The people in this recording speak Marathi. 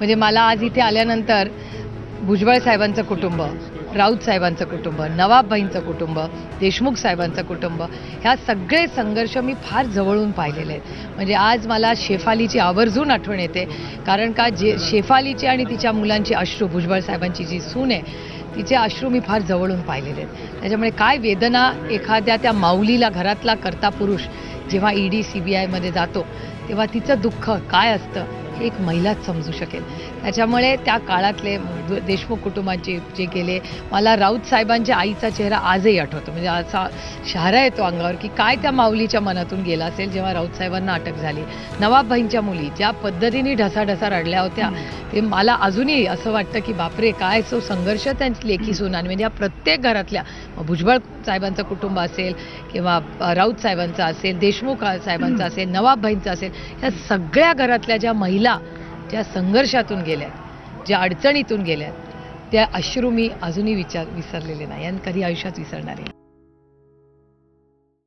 म्हणजे मला आज इथे आल्यानंतर भुजबळ साहेबांचं कुटुंब राऊत साहेबांचं कुटुंब नवाबबाईंचं कुटुंब देशमुख साहेबांचं कुटुंब ह्या सगळे संघर्ष मी फार जवळून पाहिलेले आहेत. म्हणजे आज मला शेफालीची आवर्जून आठवण येते. कारण का जे शेफालीची आणि तिच्या मुलांची अश्रू भुजबळ साहेबांची जी सून आहे तिचे अश्रू मी फार जवळून पाहिलेले आहेत. त्याच्यामुळे काय वेदना एखाद्या त्या माऊलीला घरातला करता पुरुष जेव्हा ई ईडी सी बी आयमध्ये जातो तेव्हा तिचं दुःख काय असतं? एक महिलाच समजू शकेल. त्याच्यामुळे त्या काळातले देशमुख कुटुंबाचे जे गेले मला राऊत साहेबांच्या आईचा चेहरा आजही आठवतो. म्हणजे असा शहारा येतो अंगावर की काय त्या माऊलीच्या मनातून गेला असेल जेव्हा राऊत साहेबांना अटक झाली. नवाबभाईंच्या मुली ज्या पद्धतीने ढसाढसा रडल्या होत्या ते मला अजूनही असं वाटतं की बापरे काय सो संघर्ष त्यांची लेखी सुनान. म्हणजे या प्रत्येक घरातल्या भुजबळ साहेबांचं कुटुंब असेल किंवा राऊत साहेबांचं असेल देशमुख साहेबांचं असेल नवाबभाईंचं असेल या सगळ्या घरातल्या ज्या महिला ज्या संघर्षातून गेल्यात ज्या अडचणीतून गेल्यात त्या अश्रू मी अजूनही विचार विसरलेले नाही आणि कधी आयुष्यात विसरणार आहे